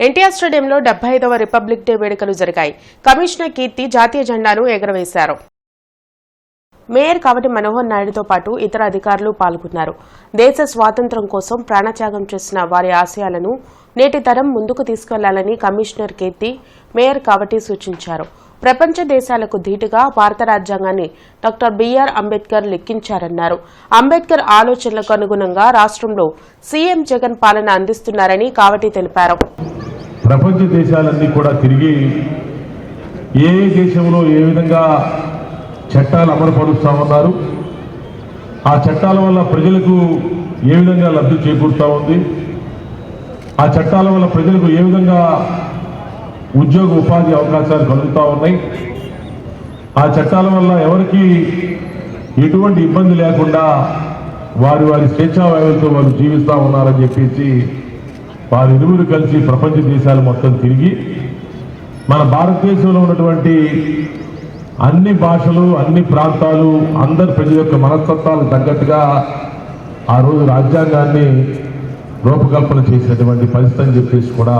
ఎన్టీఆర్ స్టేడియంలో డెబ్బై ఐదవ రిపబ్లిక్ డే వేడుకలు జరిగాయి. కమిషనర్ కీర్తి జాతీయ జెండాను ఎగురవేశారు. మేయర్ కవటి మనోహర్ నాయుడుతో పాటు ఇతర అధికారులు పాల్గొన్నారు. దేశ స్వాతంత్ర్యం కోసం ప్రాణత్యాగం చేసిన వారి ఆశయాలను నేటి తరం ముందుకు తీసుకెళ్ళాలని కమిషనర్ కీర్తి మేయర్ కవటి సూచించారు. ప్రపంచ దేశాలకు ధీటుగా భారత రాజ్యాంగాన్ని డాక్టర్ బిఆర్ అంబేద్కర్ లెక్కించారన్నారు. అంబేద్కర్ ఆలోచనలకు అనుగుణంగా రాష్ట్రంలో సీఎం జగన్ పాలన అందిస్తున్నారని కావటి తెలిపారు. ప్రపంచ దేశాలన్నీ కూడా తిరిగి ఏ ఏ దేశంలో ఏ విధంగా చట్టాలు అమలుపరుస్తూ ఉన్నారు ఆ చట్టాల వల్ల ప్రజలకు ఏ విధంగా లబ్ధి చేకూరుతూ ఉంది ఆ చట్టాల వల్ల ప్రజలకు ఏ విధంగా ఉద్యోగ ఉపాధి అవకాశాలు కలుగుతూ ఉన్నాయి ఆ చట్టాల వల్ల ఎవరికి ఎటువంటి ఇబ్బంది లేకుండా వారి వారి స్వేచ్ఛా వాయువులతో వారు జీవిస్తూ ఉన్నారని చెప్పేసి వారిరువురు కలిసి ప్రపంచ దేశాలు మొత్తం తిరిగి మన భారతదేశంలో ఉన్నటువంటి అన్ని భాషలు అన్ని ప్రాంతాలు అందరి ప్రజల యొక్క మనస్తత్వాలకు తగ్గట్టుగా ఆ రోజు రాజ్యాంగాన్ని రూపకల్పన చేసినటువంటి పరిస్థితి అని చెప్పేసి కూడా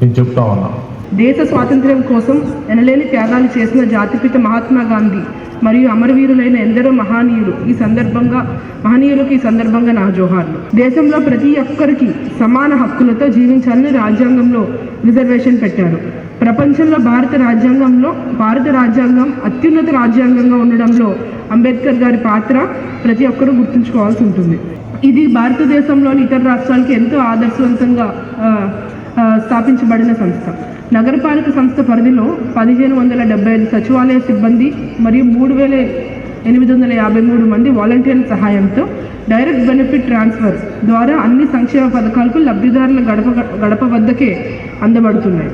నేను చెప్తా ఉన్నాను దేశ స్వాతంత్ర్యం కోసం ఎనలేని త్యాగాలు చేసిన జాతిపిత మహాత్మా గాంధీ మరియు అమరవీరులైన ఎందరో మహనీయులు ఈ సందర్భంగా మహనీయులకు ఈ సందర్భంగా నా జోహార్లు. దేశంలో ప్రతి ఒక్కరికి సమాన హక్కులతో జీవించాలని రాజ్యాంగంలో రిజర్వేషన్ పెట్టారు. ప్రపంచంలో భారత రాజ్యాంగంలో భారత రాజ్యాంగం అత్యున్నత రాజ్యాంగంగా ఉండడంలో అంబేద్కర్ గారి పాత్ర ప్రతి ఒక్కరూ గుర్తుంచుకోవాల్సి ఉంటుంది. ఇది భారతదేశంలోని ఇతర రాష్ట్రాలకి ఎంతో ఆదర్శవంతంగా స్థాపించబడిన సంస్థ. నగరపాలక సంస్థ పరిధిలో పదిహేను వందల డెబ్బై ఐదు సచివాలయ సిబ్బంది మరియు మూడు వేల ఎనిమిది వందల యాభై మూడు మంది వాలంటీర్ల సహాయంతో డైరెక్ట్ బెనిఫిట్ ట్రాన్స్ఫర్ ద్వారా అన్ని సంక్షేమ పథకాలకు లబ్ధిదారుల గడప గడప వద్దకే అందబడుతున్నాయి.